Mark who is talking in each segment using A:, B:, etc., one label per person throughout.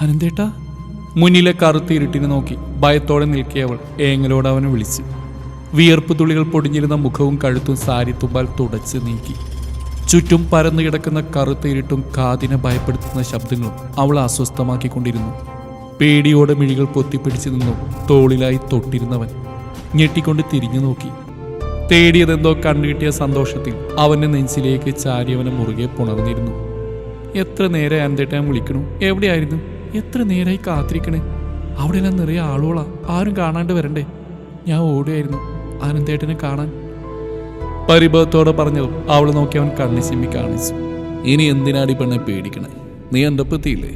A: അനന്തേട്ടാ? മുന്നിലെ കറുത്ത ഇരുട്ടിനെ നോക്കി ഭയത്തോടെ നിൽക്കിയവൾ ഏങ്ങലോട് അവനെ വിളിച്ചു. വിയർപ്പ് തുള്ളികൾ പൊടിഞ്ഞിരുന്ന മുഖവും കഴുത്തും സാരി തുമ്പാൽ തുടച്ച് നീക്കി. ചുറ്റും പരന്നു കിടക്കുന്ന കറുത്ത ഇരുട്ടും കാതിനെ ഭയപ്പെടുത്തുന്ന ശബ്ദങ്ങളും അവൾ അസ്വസ്ഥമാക്കിക്കൊണ്ടിരുന്നു. പേടിയോടെ മിഴികൾ പൊത്തിപ്പിടിച്ചു നിന്നു തോളിലായി തൊട്ടിരുന്നവൻ. ഞെട്ടിക്കൊണ്ട് തിരിഞ്ഞു നോക്കി. തേടിയതെന്തോ കണ്ടുകിട്ടിയ സന്തോഷത്തിൽ അവന്റെ നെഞ്ചിലേക്ക് ചാരിയവനെ മുറുകെ പുണർന്നിരുന്നു. എത്ര നേരെ അന്തേട്ടാൻ വിളിക്കണു? എവിടെയായിരുന്നു? എത്ര നേരായി കാത്തിരിക്കണേ? അവിടെ എല്ലാം നിറയെ ആളുകളാ. ആരും കാണാണ്ട് വരണ്ടേ? ഞാൻ ഓടുകയായിരുന്നു. അനന്തേട്ടനെ കാണാൻ. പരിഭവത്തോടെ പറഞ്ഞു അവൾ നോക്കി അവൻ കണ്ണി ചിമ്മി കാണിച്ചു. ഇനി എന്തിനാടി പെണ്ണെ പേടിക്കണേ? നീ എന്റെ ഒപ്പത്തിയില്ലേ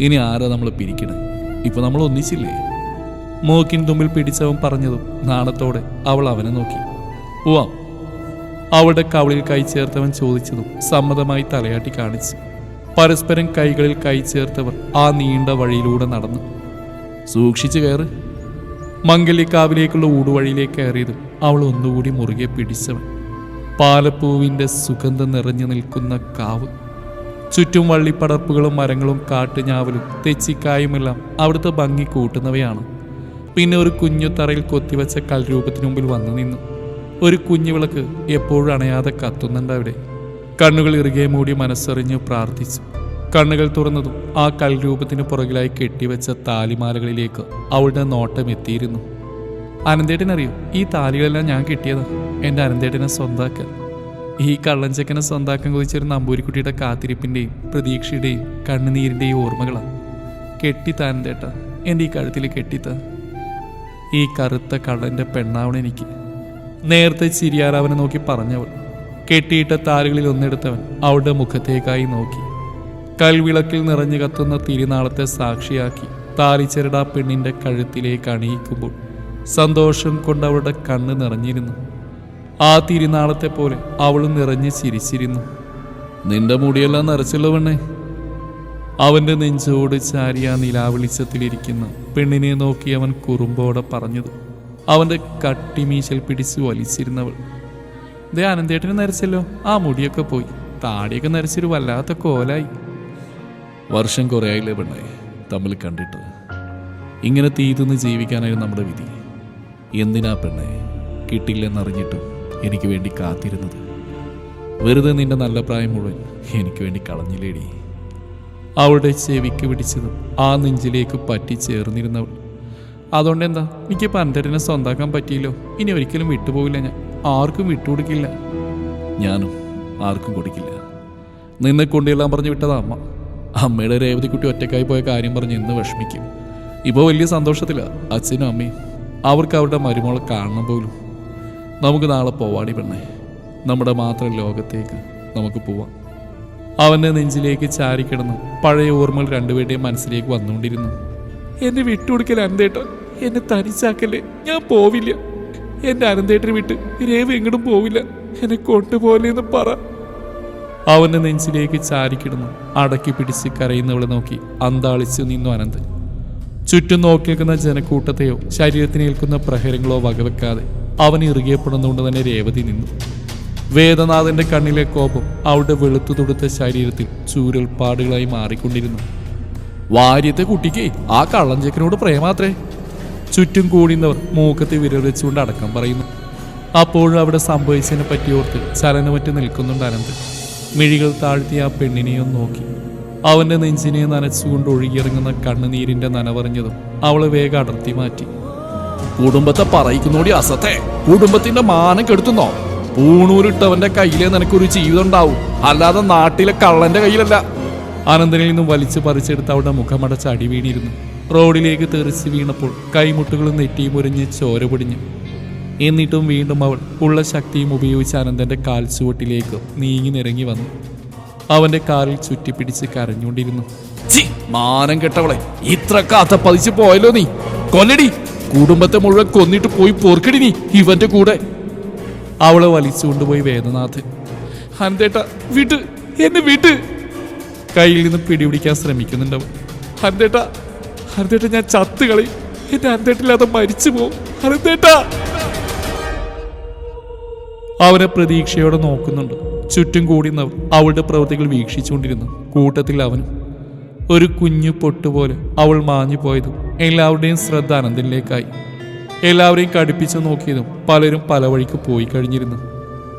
A: ഇനി ആരാ നമ്മൾ പിരിക്കണേ? ഇപ്പൊ നമ്മൾ ഒന്നിച്ചില്ലേ? മൂക്കിൻ തുമ്പിൽ പിടിച്ചവൻ പറഞ്ഞതും നാണത്തോടെ അവൾ അവനെ നോക്കി. പോവാം അവളുടെ കവളിൽ കൈ ചേർത്തവൻ ചോദിച്ചതും സമ്മതമായി തലയാട്ടി കാണിച്ചു. പരസ്പരം കൈകളിൽ കൈ ചേർത്തവർ ആ നീണ്ട വഴിയിലൂടെ നടന്നു. സൂക്ഷിച്ചു കയറ്. മംഗല്യക്കാവിലേക്കുള്ള ഊടുവഴിയിലേക്ക് കയറിയത് അവൾ ഒന്നുകൂടി മുറുകെ പിടിച്ചവൻ പാലപ്പൂവിന്റെ സുഗന്ധം നിറഞ്ഞു നിൽക്കുന്ന കാവ്. ചുറ്റും വള്ളിപ്പടർപ്പുകളും മരങ്ങളും കാട്ടുഞാവലും തെച്ചിക്കായുമെല്ലാം അവിടുത്തെ ഭംഗി കൂട്ടുന്നവയാണ്. പിന്നെ ഒരു കുഞ്ഞു തറയിൽ കൊത്തിവെച്ച കൽരൂപത്തിനു മുമ്പിൽ വന്നു നിന്നു. ഒരു കുഞ്ഞു വിളക്ക് എപ്പോഴും അണയാതെ കത്തുന്നുണ്ട് അവിടെ. കണ്ണുകൾ ഇറുകെ മൂടി മനസ്സറിഞ്ഞു പ്രാർത്ഥിച്ചു. കണ്ണുകൾ തുറന്നതും ആ കൽരൂപത്തിന് പുറകിലായി കെട്ടിവെച്ച താലിമാലകളിലേക്ക് അവളുടെ നോട്ടം എത്തിയിരുന്നു. അനന്തേട്ടനറിയോ ഈ താലികളെല്ലാം ഞാൻ കിട്ടിയതാ. എന്റെ അനന്തേട്ടനെ സ്വന്താക്കാൻ. ഈ കള്ളഞ്ചക്കനെ സ്വന്താക്കാൻ കൊതിച്ചൊരു നമ്പൂരിക്കുട്ടിയുടെ കാത്തിരിപ്പിന്റെയും പ്രതീക്ഷയുടെയും കണ്ണുനീരിന്റെയും ഓർമ്മകളാണ് കെട്ടിത്ത അനന്തേട്ട എന്റെ ഈ കഴുത്തിൽ കെട്ടിത്ത. ഈ കറുത്ത കള്ളന്റെ പെണ്ണാവണെനിക്ക്. നേരത്തെ ചിരിയാറാവനെ നോക്കി പറഞ്ഞവൾ കെട്ടിയിട്ട താലുകളിൽ ഒന്നെടുത്തവൻ അവളുടെ മുഖത്തേക്കായി നോക്കി. കൽവിളക്കിൽ നിറഞ്ഞു കത്തുന്ന തിരുനാളത്തെ സാക്ഷിയാക്കി താലിച്ചെരട പെണ്ണിന്റെ കഴുത്തിലേക്ക് അണിയിക്കുമ്പോൾ സന്തോഷം കൊണ്ട് അവളുടെ കണ്ണ് നിറഞ്ഞിരുന്നു. ആ തിരുനാളത്തെ പോലെ അവളും നിറഞ്ഞ് ചിരിച്ചിരുന്നു. നിന്റെ മുടിയെല്ലാം നിറച്ചുള്ള പെണ്ണേ. അവന്റെ നെഞ്ചോട് ചാരിയ നിലാവെളിച്ചത്തിലിരിക്കുന്ന പെണ്ണിനെ നോക്കി അവൻ കുറുമ്പോടെ പറഞ്ഞത്. അവന്റെ കട്ടിമീശൽ പിടിച്ച് വലിച്ചിരുന്നവൾ ദേ അനന്തേട്ടന് നരച്ചല്ലോ. ആ മുടിയൊക്കെ പോയി. താടിയൊക്കെ നരച്ചൊരു വല്ലാത്ത കോലായി. വർഷം കുറേ ആയില്ലേ പെണ്ണേ? തമ്മിൽ കണ്ടിട്ട്. ഇങ്ങനെ തീതുന്ന് ജീവിക്കാനായിരുന്നു നമ്മുടെ വിധി. എന്തിനാ പെണ്ണെ? കിട്ടില്ലെന്നറിഞ്ഞിട്ടും എനിക്ക് വേണ്ടി കാത്തിരുന്നത്. വെറുതെ നിന്റെ നല്ല പ്രായം മുഴുവൻ എനിക്ക് വേണ്ടി കളഞ്ഞില്ലേടി. അവളുടെ ചെവിക്ക് പിടിച്ചതും ആ നെഞ്ചിലേക്ക് പറ്റി ചേർന്നിരുന്നവൾ അതുകൊണ്ട് എന്താ എനിക്ക് പന്തരനെ സ്വന്താക്കാൻ പറ്റിയില്ലോ? ഇനി ഒരിക്കലും വിട്ടുപോകില്ല ഞാൻ. ആർക്കും വിട്ടുകൊടുക്കില്ല. ഞാനും ആർക്കും കൊടുക്കില്ല. നിന്നെ കൊണ്ടെല്ലാം പറഞ്ഞു വിട്ടതാ അമ്മ. അമ്മയുടെ രേവതിക്കുട്ടി ഒറ്റക്കായി പോയ കാര്യം പറഞ്ഞ് ഇന്ന് വിഷമിക്കും. ഇപ്പോൾ വലിയ സന്തോഷത്തില്ല അച്ഛനും അമ്മയും അവർക്ക് അവരുടെ മരുമോളെ കാണണം പോലും. നമുക്ക് നാളെ പോവാടി പെണ്ണേ. നമ്മുടെ മാത്രം ലോകത്തേക്ക് നമുക്ക് പോവാം. അവന്റെ നെഞ്ചിലേക്ക് ചാരിക്കിടന്നു പഴയ ഓർമ്മകൾ രണ്ടുപേരുടെയും മനസ്സിലേക്ക് വന്നുകൊണ്ടിരുന്നു. എന്നെ വിട്ടുകൊടുക്കൽ എന്തേട്ടോ എന്നെ തനിച്ചാക്കല്ലേ. ഞാൻ പോവില്ല. എന്റെ അനന്തേട്ടനെ വിട്ട് രേവ് എങ്ങോട്ടും പോവില്ല. എന്നെ കൊണ്ടുപോലെ എന്ന് പറ. അവന്റെ നെഞ്ചിലേക്ക് ചാരിക്കിടന്നു അടക്കി പിടിച്ച് കരയുന്നവളെ നോക്കി അന്താളിച്ചു നിന്നു അനന്തൻ ചുറ്റും നോക്കി നിൽക്കുന്ന ജനക്കൂട്ടത്തെയോ ശരീരത്തിന് ഏൽക്കുന്ന പ്രഹരങ്ങളോ വകവെക്കാതെ അവൻ ഇറുകിയപ്പെടുന്നുകൊണ്ട് തന്നെ രേവതി നിന്നു. വേദനാഥന്റെ കണ്ണിലെ കോപം അവളുടെ വെളുത്തു തുടുത്ത ശരീരത്തിൽ ചൂരൽപ്പാടുകളായി മാറിക്കൊണ്ടിരുന്നു. വാര്യത്തെ കുട്ടിക്ക് ആ കള്ളഞ്ചക്കനോട് പ്രേമാത്രേ. ചുറ്റും കൂടിയവർ മൂക്കത്തെ വിരൽ വെച്ചുകൊണ്ട് അടക്കം പറയുന്നു. അപ്പോഴും അവിടെ സംഭവിച്ചതിനെ പറ്റി ഓർത്ത് ചലനമറ്റ് നിൽക്കുന്നുണ്ട് അനന്ത്. മിഴികൾ താഴ്ത്തി ആ പെണ്ണിനെയും നോക്കി. അവന്റെ നെഞ്ചിനെ നനച്ചുകൊണ്ട് ഒഴുകിയിറങ്ങുന്ന കണ്ണുനീരിന്റെ നനവറിഞ്ഞതും അവളെ വേഗം അടർത്തി മാറ്റി. കുടുംബത്തെ പറയിക്കുന്നോടി അസത്തെ. കുടുംബത്തിന്റെ മാനം കെടുത്തുന്നോ? പൂണൂരിട്ടവന്റെ കയ്യിലെ നിനക്കൊരു ജീവിതം ഉണ്ടാവും. അല്ലാതെ നാട്ടിലെ കള്ളന്റെ കയ്യിലല്ല. അനന്തനിൽ നിന്നും വലിച്ചു പറിച്ചെടുത്ത് അവളുടെ മുഖമടച്ച് അടി വീണിരുന്നു റോഡിലേക്ക് തെറിച്ച് വീണപ്പോൾ കൈമുട്ടുകളും നെറ്റിയും ഉരഞ്ഞ് ചോര പൊടിഞ്ഞു. എന്നിട്ടും വീണ്ടും അവൾ ഉള്ള ശക്തിയും ഉപയോഗിച്ച് അനന്തന്റെ കാൽ ചുവട്ടിലേക്ക് നീങ്ങി നിരങ്ങി വന്നു. അവന്റെ കാലിൽ ചുറ്റിപ്പിടിച്ച് കരഞ്ഞുകൊണ്ടിരുന്നു. "ഛി, മാനം കെട്ടവളെ ഇത്ര കാത്ത പതിച്ചു പോയല്ലോ നീ. കൊല്ലടി കുടുംബത്തെ മുഴുവൻ കൊന്നിട്ട് പോയി പോർക്കടി നീ ഇവന്റെ കൂടെ. അവളെ വലിച്ചുകൊണ്ടുപോയി വേദനാഥൻ ഹന്തേട്ട വിട്ട് എന്നെ വിട്ട് കയ്യിൽ നിന്ന് പിടിപിടിക്കാൻ ശ്രമിക്കുന്നുണ്ടവൻ ഹന്തേട്ട ഹന്തേട്ട ഞാൻ ചത്ത് കളി. എന്റെ അരുതേട്ടില്ലാതെ മരിച്ചു പോവും. ഹന്തേട്ട അവനെ പ്രതീക്ഷയോടെ നോക്കുന്നുണ്ട്. ചുറ്റും കൂടി അവളുടെ പ്രവൃത്തികൾ വീക്ഷിച്ചുകൊണ്ടിരുന്നു. കൂട്ടത്തിൽ അവനും ഒരു കുഞ്ഞു പൊട്ടുപോലെ അവൾ മാഞ്ഞു പോയതും എല്ലാവരുടെയും ശ്രദ്ധ അനന്തനിലേക്കായി. എല്ലാവരെയും കടുപ്പിച്ചു നോക്കിയതും പലരും പല വഴിക്ക് പോയി കഴിഞ്ഞിരുന്നു.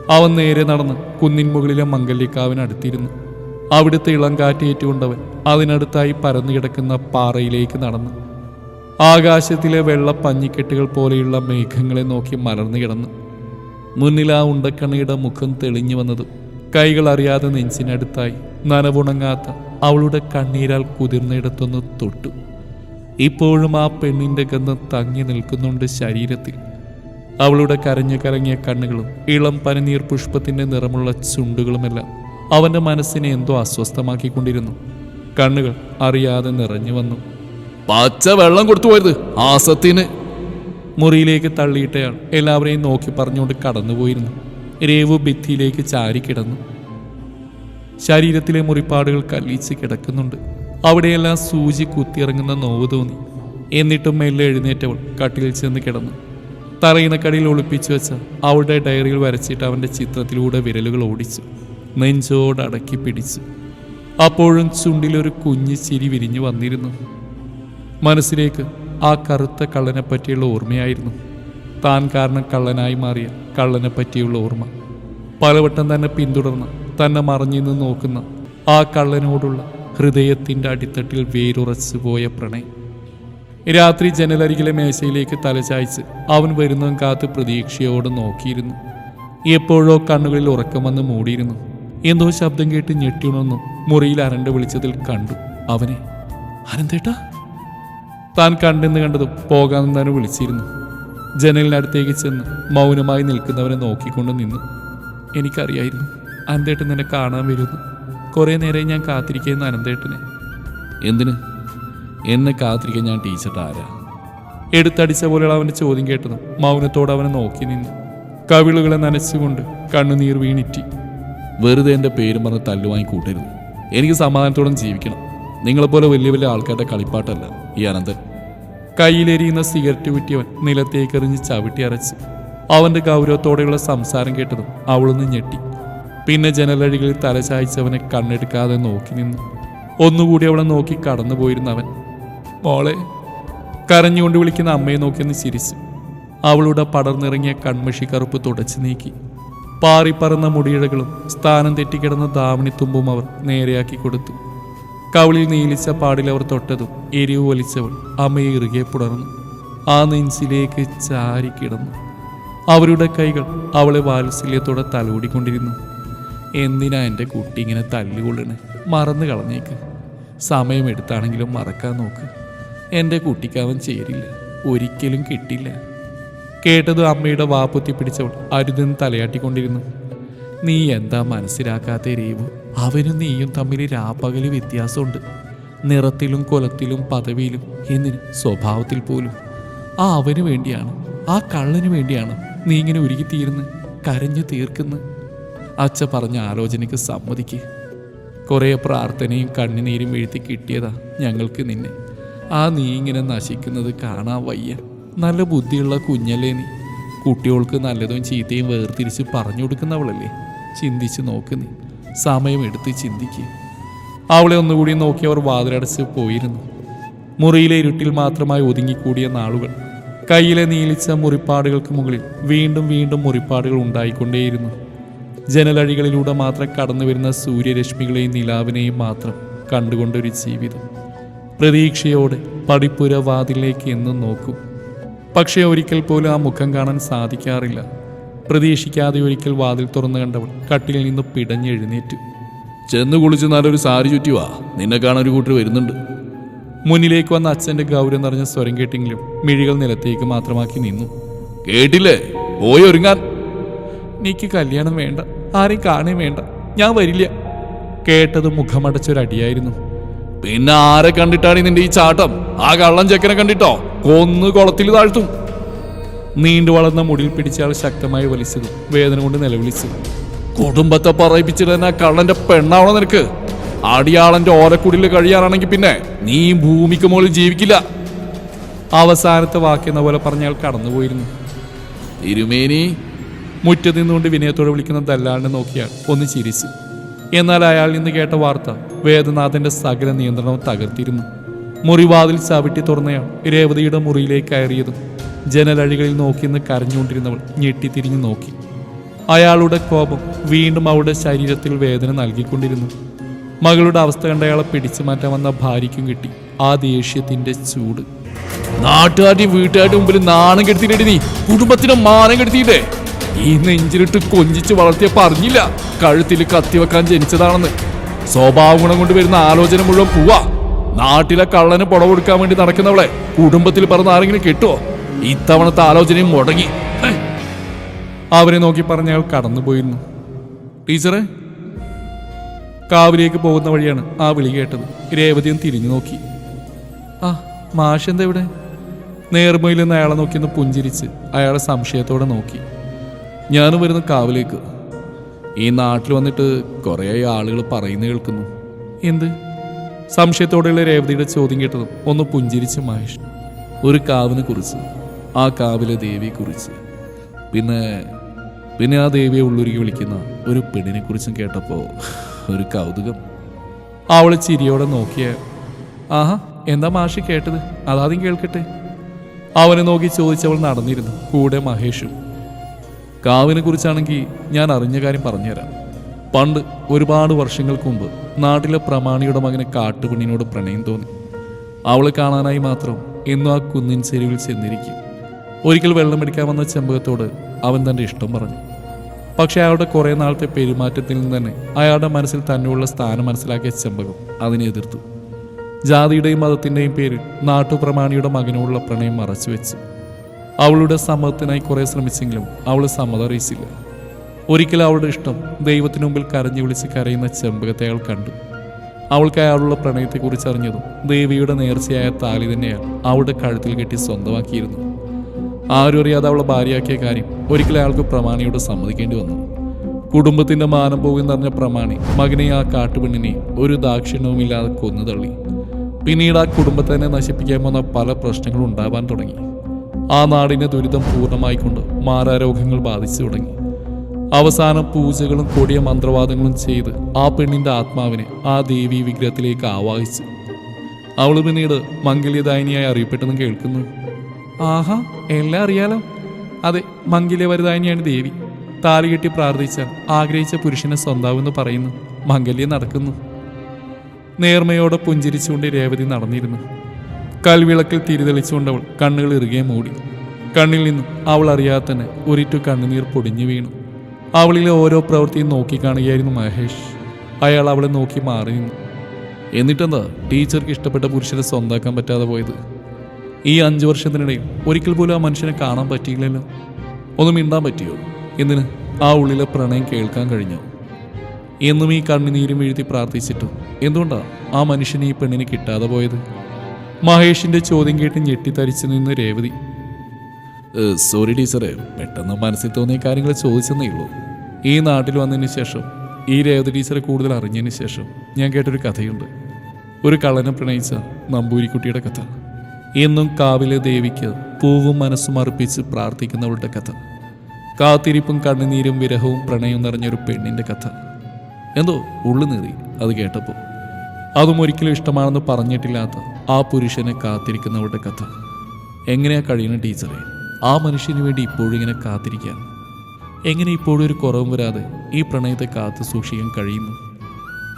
A: അവൻ നേരെ നടന്ന് കുന്നിൻ മുകളിലെ മംഗല്യക്കാവിനടുത്തിരുന്നു. അവിടുത്തെ ഇളം കാറ്റേറ്റുകൊണ്ടവൻ അതിനടുത്തായി പരന്നു കിടക്കുന്ന പാറയിലേക്ക് നടന്നു. ആകാശത്തിലെ വെള്ള പഞ്ഞിക്കെട്ടുകൾ പോലെയുള്ള മേഘങ്ങളെ നോക്കി മലർന്നു കിടന്നു. മുന്നിൽ ആ ഉണ്ടക്കണ്ണിയുടെ മുഖം തെളിഞ്ഞു വന്നതും കൈകൾ അറിയാതെ നെഞ്ചിനടുത്തായി നനവുണങ്ങാത്ത അവളുടെ കണ്ണീരാൽ കുതിർന്നിടത്തൊന്ന് തൊട്ടു. ഇപ്പോഴും ആ പെണ്ണിന്റെ ഗന്ധം തങ്ങി നിൽക്കുന്നുണ്ട് ശരീരത്തിൽ. അവളുടെ കരഞ്ഞു കലങ്ങിയ കണ്ണുകളും ഇളം പനിനീർ പുഷ്പത്തിന്റെ നിറമുള്ള ചുണ്ടുകളുമെല്ലാം അവന്റെ മനസ്സിനെ എന്തോ അസ്വസ്ഥമാക്കിക്കൊണ്ടിരുന്നു. കണ്ണുകൾ അറിയാതെ നിറഞ്ഞു വന്നു.
B: പച്ച വെള്ളം കൊടുത്തു പോയത് ആസത്തിന്.
A: മുറിയിലേക്ക് തള്ളിയിട്ടയാൾ എല്ലാവരെയും നോക്കി പറഞ്ഞുകൊണ്ട് കടന്നുപോയിരുന്നു. രേവു ഭിത്തിയിലേക്ക് ചാരിക്കിടന്നു ശരീരത്തിലെ മുറിപ്പാടുകൾ കല്ലിച്ച് കിടക്കുന്നുണ്ട്. അവിടെയെല്ലാം സൂചി കുത്തിയിറങ്ങുന്ന നോവ് തോന്നി. എന്നിട്ടും മെല്ലെ എഴുന്നേറ്റവൾ കട്ടിലിൽ ചെന്ന് കിടന്നു. തറയിനക്കടിയിൽ ഒളിപ്പിച്ചു വെച്ച അവളുടെ ഡയറിയിൽ വരച്ചിട്ട് അവന്റെ ചിത്രത്തിലൂടെ വിരലുകൾ ഓടിച്ചു. നെഞ്ചോടടക്കി പിടിച്ചു. അപ്പോഴും ചുണ്ടിലൊരു കുഞ്ഞു ചിരി വിരിഞ്ഞു വന്നിരുന്നു. മനസ്സിലേക്ക് ആ കറുത്ത കള്ളനെപ്പറ്റിയുള്ള ഓർമ്മയായിരുന്നു. താൻ കാരണം കള്ളനായി മാറിയ കള്ളനെപ്പറ്റിയുള്ള ഓർമ്മ. പലവട്ടം തന്നെ പിന്തുടർന്ന് തന്നെ മറഞ്ഞിന്ന് നോക്കുന്ന ആ കള്ളനോടുള്ള ഹൃദയത്തിന്റെ അടിത്തട്ടിൽ വേരുറച്ചു പോയ പ്രണയം. രാത്രി ജനലരികിലെ മേശയിലേക്ക് തലചായ്ച്ച് അവൻ വരുന്നതും കാത്ത് പ്രതീക്ഷയോടെ നോക്കിയിരുന്നു. എപ്പോഴോ കണ്ണുകളിൽ ഉറക്കം വന്ന് മൂടിയിരുന്നു. എന്തോ ശബ്ദം കേട്ട് ഞെട്ടിയുണർന്നു മുറിയിൽ അരണ്ട് വിളിച്ചതിൽ കണ്ടു അവനെ. അനന്തേട്ടാ? താൻ കണ്ടെന്ന് കണ്ടതും പോകാമെന്ന് തന്നെ വിളിച്ചിരുന്നു. ജനലിനടുത്തേക്ക് ചെന്ന് മൗനമായി നിൽക്കുന്നവനെ നോക്കിക്കൊണ്ട് നിന്നു. എനിക്കറിയായിരുന്നു അനന്തേട്ടൻ നിന്നെ കാണാൻ വരുന്നു. കുറേ നേരം ഞാൻ കാത്തിരിക്കുന്ന അനന്തേട്ടനെ.
B: എന്തിന്? എന്നെ കാത്തിരിക്കാൻ ഞാൻ ടീച്ചർ ആരാ?
A: എടുത്തടിച്ച പോലെയുള്ള അവന്റെ ചോദ്യം കേട്ടതും മൗനത്തോടെ അവനെ നോക്കി നിന്നു. കവിളുകളെ നനച്ചുകൊണ്ട് കണ്ണുനീർ വീണിറ്റി.
B: വെറുതെ എന്റെ പേരും പറഞ്ഞ് തല്ലുവാങ്ങി കൂട്ടരുത്. എനിക്ക് സമാധാനത്തോടെ ജീവിക്കണം. നിങ്ങളെപ്പോലെ വലിയ വലിയ ആൾക്കാരുടെ കളിപ്പാട്ടല്ല ഈ അനന്തൻ.
A: കയ്യിലെരിയുന്ന സിഗരറ്റ് കുറ്റിയവൻ നിലത്തേക്കെറിഞ്ഞ് ചവിട്ടി അരച്ച് അവന്റെ ഗൗരവത്തോടെയുള്ള സംസാരം കേട്ടതും അവളൊന്ന് ഞെട്ടി. പിന്നെ ജനലഴികളിൽ തലചായ്ച്ചവനെ കണ്ണെടുക്കാതെ നോക്കി നിന്നു ഒന്നുകൂടി അവളെ നോക്കി കടന്നു പോയിരുന്ന കടന്നുപോയിരുന്നവൻ മോളെ കരഞ്ഞുകൊണ്ട് വിളിക്കുന്ന അമ്മയെ നോക്കിയെന്ന് ചിരിച്ചു അവളുടെ പടർന്നിറങ്ങിയ കൺമഷി കറുപ്പ് തുടച്ചു നീക്കി. പാറിപ്പറന്ന മുടിയിഴകളും സ്ഥാനം തെറ്റിക്കിടന്ന ധാവണിത്തുമ്പും അവർ നേരെയാക്കി കൊടുത്തു. കവിളിൽ നീലിച്ച പാടിൽ അവർ തൊട്ടതും എരിവ് വലിച്ചവൾ അമ്മയെ ഇറുകെ പുടർന്നു ആ നെഞ്ചിലേക്ക് ചാരിക്കിടന്നു. അവരുടെ കൈകൾ അവളെ വാത്സല്യത്തോടെ തലോടിക്കൊണ്ടിരുന്നു. എന്തിനാ എന്റെ കുട്ടി ഇങ്ങനെ തല്ലുകൊള്ളണേ മറന്നു കളഞ്ഞേക്ക്. സമയമെടുത്താണെങ്കിലും മറക്കാൻ നോക്ക്. എന്റെ കുട്ടിക്ക് അവൻ ചേരില്ല. ഒരിക്കലും കിട്ടില്ല. കേട്ടത് അമ്മയുടെ വാപ്പുത്തി പിടിച്ചവൾ അരുതെന്ന് തലയാട്ടിക്കൊണ്ടിരുന്നു. നീ എന്താ മനസ്സിലാക്കാത്ത രീവ് അവനും നീയും തമ്മിൽ രാപ്പകൽ വ്യത്യാസമുണ്ട്. നിറത്തിലും കൊലത്തിലും പദവിയിലും എന്നിന് സ്വഭാവത്തിൽ പോലും. ആ അവന് വേണ്ടിയാണ് ആ കള്ളന് വേണ്ടിയാണ് നീ ഇങ്ങനെ ഉരുകിത്തീരുന്ന് കരഞ്ഞു തീർക്കുന്നു. അച്ഛ പറഞ്ഞ ആലോചനയ്ക്ക് സമ്മതിക്ക്. കുറേ പ്രാർത്ഥനയും കണ്ണുനീരും വീഴ്ത്തി കിട്ടിയതാ ഞങ്ങൾക്ക് നിന്നെ. ആ നീ ഇങ്ങനെ നശിക്കുന്നത് കാണാൻ വയ്യ. നല്ല ബുദ്ധിയുള്ള കുഞ്ഞല്ലേ നീ? കുട്ടികൾക്ക് നല്ലതും ചീത്തയും വേർതിരിച്ച് പറഞ്ഞു കൊടുക്കുന്നവളല്ലേ? ചിന്തിച്ച് നോക്ക് നീ. സമയമെടുത്ത് ചിന്തിക്കുക അവളെ ഒന്നുകൂടി നോക്കി അവർ വാതിലടച്ച് പോയിരുന്നു. മുറിയിലെ ഇരുട്ടിൽ മാത്രമായി ഒതുങ്ങിക്കൂടിയ നാളുകൾ. കയ്യിലെ നീലിച്ച മുറിപ്പാടുകൾക്ക് മുകളിൽ വീണ്ടും വീണ്ടും മുറിപ്പാടുകൾ ഉണ്ടായിക്കൊണ്ടേയിരുന്നു. ജനലഴികളിലൂടെ മാത്രം കടന്നു വരുന്ന സൂര്യരശ്മികളെയും നിലാവിനെയും മാത്രം കണ്ടുകൊണ്ടൊരു ജീവിതം. പ്രതീക്ഷയോടെ പടിപ്പുര വാതിലേക്ക് എന്നും നോക്കും. പക്ഷേ ഒരിക്കൽ പോലും ആ മുഖം കാണാൻ സാധിക്കാറില്ല. പ്രതീക്ഷിക്കാതെ ഒരിക്കൽ വാതിൽ തുറന്നു കണ്ടവൾ കട്ടിൽ നിന്ന് പിടഞ്ഞെഴുന്നേറ്റു.
B: ചെന്ന് കുളിച്ച് നല്ലൊരു സാരി ചുറ്റി വാ നിന്നെ കാണാൻ ഒരു കൂട്ടർ വരുന്നുണ്ട്.
A: മുന്നിലേക്ക് വന്ന അച്ഛന്റെ ഗൗരവം നിറഞ്ഞ സ്വരം കേട്ടെങ്കിലും മിഴികൾ നിലത്തേക്ക് മാത്രമാക്കി നിന്നു.
B: കേട്ടില്ലേ? പോയി ഒരുങ്ങാൻ.
A: എനിക്ക് കല്യാണം വേണ്ട. ആരെയും കാണേ വേണ്ട. ഞാൻ വരില്ല. കേട്ടത് മുഖമടച്ചൊരടിയായിരുന്നു.
B: പിന്നെ ആരെ കണ്ടിട്ടാണ് നിന്റെ ഈ ചാട്ടം? ആ കള്ളൻ ചെക്കനെ കണ്ടിട്ടോ? കൊന്ന് കുളത്തിൽ താഴ്ത്തും.
A: നീണ്ടു വളർന്ന മുടിയിൽ പിടിച്ചയാൾ ശക്തമായി വലിച്ചതും വേദന കൊണ്ട് നിലവിളിച്ചു.
B: കുടുംബത്തെ പറയിപ്പിച്ചിട്ട് തന്നെ കള്ളന്റെ പെണ്ണാവണോ നിനക്ക്? അടിയാളന്റെ ഓലക്കുടിയിൽ കഴിയാനാണെങ്കിൽ പിന്നെ നീ ഭൂമിക്ക് മുകളിൽ ജീവിക്കില്ല.
A: അവസാനത്തെ വാക്കെന്ന പോലെ പറഞ്ഞയാൾ കടന്നുപോയിരുന്നു.
B: തിരുമേനി
A: മുറ്റത്ത് നിന്നുകൊണ്ട് വിനയത്തോടെ വിളിക്കുന്ന ദല്ലാളിനെ നോക്കിയാൽ ഒന്ന് ചിരിച്ചു. എന്നാൽ അയാൾ നിന്ന് കേട്ട വാർത്ത വേദനാഥന്റെ സകല നിയന്ത്രണവും തകർത്തിരുന്നു. മുറിവാതിൽ ചവിട്ടി തുറന്നയാൾ രേവതിയുടെ മുറിയിലേക്ക് കയറിയതും ജനലഴികളിൽ നോക്കിയെന്ന് കരഞ്ഞുകൊണ്ടിരുന്നവൾ ഞെട്ടിത്തിരിഞ്ഞു നോക്കി. അയാളുടെ കോപം വീണ്ടും അവളുടെ ശരീരത്തിൽ വേദന നൽകിക്കൊണ്ടിരുന്നു. മകളുടെ അവസ്ഥ കണ്ട അയാളെ പിടിച്ചു മാറ്റാൻ വന്ന ഭാര്യയ്ക്കും കിട്ടി ആ ദേഷ്യത്തിന്റെ ചൂട്.
B: നാട്ടുകാരുടെയും വീട്ടുകാരുടെ മുമ്പിൽ നാണം കെടുത്തിട്ടേ നീ? കുടുംബത്തിന് മാനം കെടുത്തിയിട്ടേ ഈ നെഞ്ചിലിട്ട് കൊഞ്ചിച്ച് വളർത്തിയ പറഞ്ഞില്ല. കഴുത്തിൽ കത്തി വെക്കാൻ ജനിച്ചതാണെന്ന്. സ്വഭാവ ഗുണം കൊണ്ട് വരുന്ന ആലോചന മുഴുവൻ പോവാ. നാട്ടിലെ കള്ളന് പുട കൊടുക്കാൻ വേണ്ടി നടക്കുന്നവളെ കുടുംബത്തിൽ പറഞ്ഞ ആരെങ്കിലും കിട്ടുമോ ഇത്തവണത്തെ ആലോചനയും മുടങ്ങി.
A: അവരെ നോക്കി പറഞ്ഞ അയാൾ കടന്നുപോയിരുന്നു. ടീച്ചറെ കാവിലേക്ക് പോകുന്ന വഴിയാണ് ആ വിളി കേട്ടത്. രേവതിയും തിരിഞ്ഞു നോക്കി. ആ മാഷ് എന്താ ഇവിടെ? നേർമയിൽ നിന്ന് അയാളെ നോക്കിയൊന്ന് പുഞ്ചിരിച്ച് അയാളെ സംശയത്തോടെ നോക്കി. ഞാനും വരുന്ന കാവിലേക്ക്. ഈ നാട്ടിൽ വന്നിട്ട് കുറേ ആളുകൾ പറയുന്നു കേൾക്കുന്നു. എന്ത്? സംശയത്തോടെയുള്ള രേവതിയുടെ ചോദ്യം കേട്ടതും ഒന്ന് പുഞ്ചിരിച്ച മഹേഷ്. ഒരു കാവിനെ കുറിച്ച് ആ കാവിലെ ദേവിയെ കുറിച്ച്. പിന്നെ പിന്നെ ആ ദേവിയെ ഉള്ളുരുകി വിളിക്കുന്ന ഒരു പെണ്ണിനെ കുറിച്ചും കേട്ടപ്പോൾ ഒരു കൗതുകം. അവളെ ചിരിയോടെ നോക്കിയ ആഹാ എന്താ മാഷി കേട്ടത്? അതാദ്യം കേൾക്കട്ടെ. അവനെ നോക്കി ചോദിച്ചവൾ നടന്നിരുന്നു. കൂടെ മഹേഷും. കാവിനെ കുറിച്ചാണെങ്കിൽ ഞാൻ അറിഞ്ഞ കാര്യം പറഞ്ഞുതരാം. പണ്ട് ഒരുപാട് വർഷങ്ങൾക്ക് മുമ്പ് നാട്ടിലെ പ്രമാണിയുടെ മകനെ കാട്ടുകുഞ്ഞിനോട് പ്രണയം തോന്നി. അവളെ കാണാനായി മാത്രം എന്നും ആ കുന്നിൻ ചെരുവിൽ ചെന്നിരിക്കും. ഒരിക്കൽ വെള്ളമെടുക്കാൻ വന്ന ചെമ്പകത്തോട് അവൻ തന്റെ ഇഷ്ടം പറഞ്ഞു. പക്ഷെ അയാളുടെ കുറേ നാളത്തെ പെരുമാറ്റത്തിൽ നിന്ന് തന്നെ അയാളുടെ മനസ്സിൽ തന്നെയുള്ള സ്ഥാനം മനസ്സിലാക്കിയ ചെമ്പകം അതിനെ എതിർത്തു. ജാതിയുടെയും മതത്തിന്റെയും പേരിൽ നാട്ടുപ്രമാണിയുടെ മകനോടുള്ള പ്രണയം മറച്ചു വെച്ചു അവളുടെ സമ്മതത്തിനായി കുറെ ശ്രമിച്ചെങ്കിലും അവൾ സമ്മതം അറിയിച്ചില്ല. ഒരിക്കൽ അവളുടെ ഇഷ്ടം ദൈവത്തിനു മുമ്പിൽ കരഞ്ഞു വിളിച്ച് കരയുന്ന ചെമ്പകത്തെ അയാൾ കണ്ടു. അവൾക്ക് അയാളുള്ള പ്രണയത്തെക്കുറിച്ച് അറിഞ്ഞതും ദേവിയുടെ നേർച്ചയായ താലി തന്നെയാണ് അവളുടെ കഴുത്തിൽ കെട്ടി സ്വന്തമാക്കിയിരുന്നു. ആരും അറിയാതെ അവളെ ഭാര്യയാക്കിയ കാര്യം ഒരിക്കൽ അയാൾക്ക് പ്രമാണിയോട് സമ്മതിക്കേണ്ടി വന്നു. കുടുംബത്തിന്റെ മാനം പോകുന്നറിഞ്ഞ പ്രമാണി മകനെ ആ കാട്ടുപെണ്ണിനെ ഒരു ദാക്ഷിണ്യവുമില്ലാതെ കൊന്നു തള്ളി. പിന്നീട് ആ കുടുംബത്തെ തന്നെ നശിപ്പിക്കാൻ വന്ന പല പ്രശ്നങ്ങളും ഉണ്ടാവാൻ തുടങ്ങി. ആ നാടിനെ ദുരിതം പൂർണമായിക്കൊണ്ട് മാരാരോഗങ്ങൾ ബാധിച്ചു തുടങ്ങി. അവസാന പൂജകളും കൊടിയ മന്ത്രവാദങ്ങളും ചെയ്ത് ആ പെണ്ണിന്റെ ആത്മാവിനെ ആ ദേവി വിഗ്രഹത്തിലേക്ക് ആവാഹിച്ചു. അവൾ പിന്നീട് മംഗല്യദായിനിയായി അറിയപ്പെട്ടെന്ന് കേൾക്കുന്നു. ആഹാ എല്ലാം അറിയാലോ. അതെ മംഗല്യവരദായിനിയാണ് ദേവി. താലി കെട്ടി പ്രാർത്ഥിച്ചാൽ ആഗ്രഹിച്ച പുരുഷനെ സ്വന്താവെന്ന് പറയുന്നു. മംഗല്യം നടക്കുന്നു. നേർമയോടെ പുഞ്ചിരിച്ചുകൊണ്ട് രേവതി നടന്നിരുന്നു. കൽവിളക്കിൽ തിരിതെളിച്ചുകൊണ്ട് അവൾ കണ്ണുകൾ ഇറുകെ മൂടി. കണ്ണിൽ നിന്നും അവൾ അറിയാതെ തന്നെ ഒരിറ്റു കണ്ണുനീർ പൊടിഞ്ഞു വീണു. അവളിലെ ഓരോ പ്രവൃത്തിയും നോക്കിക്കാണുകയായിരുന്നു മഹേഷ്. അയാൾ അവളെ നോക്കി മാറി നിന്നു. എന്നിട്ടെന്താ ടീച്ചർക്ക് ഇഷ്ടപ്പെട്ട പുരുഷനെ സ്വന്താക്കാൻ പറ്റാതെ പോയത്? ഈ അഞ്ചു വർഷത്തിനിടയിൽ ഒരിക്കൽ പോലും ആ മനുഷ്യനെ കാണാൻ പറ്റിയില്ലല്ലോ. ഒന്നും മിണ്ടാൻ പറ്റിയോ? എന്തിന്? ആ ഉള്ളിലെ പ്രണയം കേൾക്കാൻ കഴിഞ്ഞോ? എന്നും ഈ കണ്ണുനീരും എഴുതി പ്രാർത്ഥിച്ചിട്ടും. എന്തുകൊണ്ടാണ് ആ മനുഷ്യനെ ഈ പെണ്ണിന് കിട്ടാതെ പോയത്? മഹേഷിന്റെ ചോദ്യം കേട്ട് ഞെട്ടിത്തരിച്ചു നിന്ന് രേവതി. സോറി ടീച്ചറെ പെട്ടെന്ന് മനസ്സിൽ തോന്നിയ കാര്യങ്ങൾ ചോദിച്ചെന്നേ ഉള്ളൂ. ഈ നാട്ടിൽ വന്നതിന് ശേഷം ഈ രേവതി ടീച്ചറെ കൂടുതൽ അറിഞ്ഞതിന് ശേഷം ഞാൻ കേട്ടൊരു കഥയുണ്ട്. ഒരു കള്ളനെ പ്രണയിച്ച നമ്പൂരിക്കുട്ടിയുടെ കഥ. എന്നും കാവിലെ ദേവിക്ക് പൂവും മനസ്സും അർപ്പിച്ച് പ്രാർത്ഥിക്കുന്നവളുടെ കഥ. കാത്തിരിപ്പും കണ്ണുനീരും വിരഹവും പ്രണയവും നിറഞ്ഞൊരു പെണ്ണിന്റെ കഥ. എന്തോ ഉള്ളു നീറി അത് കേട്ടപ്പോൾ അതും ഒരിക്കലും ഇഷ്ടമാണെന്ന് പറഞ്ഞിട്ടില്ലാത്ത ആ പുരുഷനെ കാത്തിരിക്കുന്നവരുടെ കഥ. എങ്ങനെയാ കഴിയുന്ന ടീച്ചറെ? ആ മനുഷ്യന് വേണ്ടി ഇപ്പോഴും ഇങ്ങനെ കാത്തിരിക്കാൻ. എങ്ങനെ ഇപ്പോഴും ഒരു കുറവും വരാതെ ഈ പ്രണയത്തെ കാത്തു സൂക്ഷിക്കാൻ കഴിയുന്നു?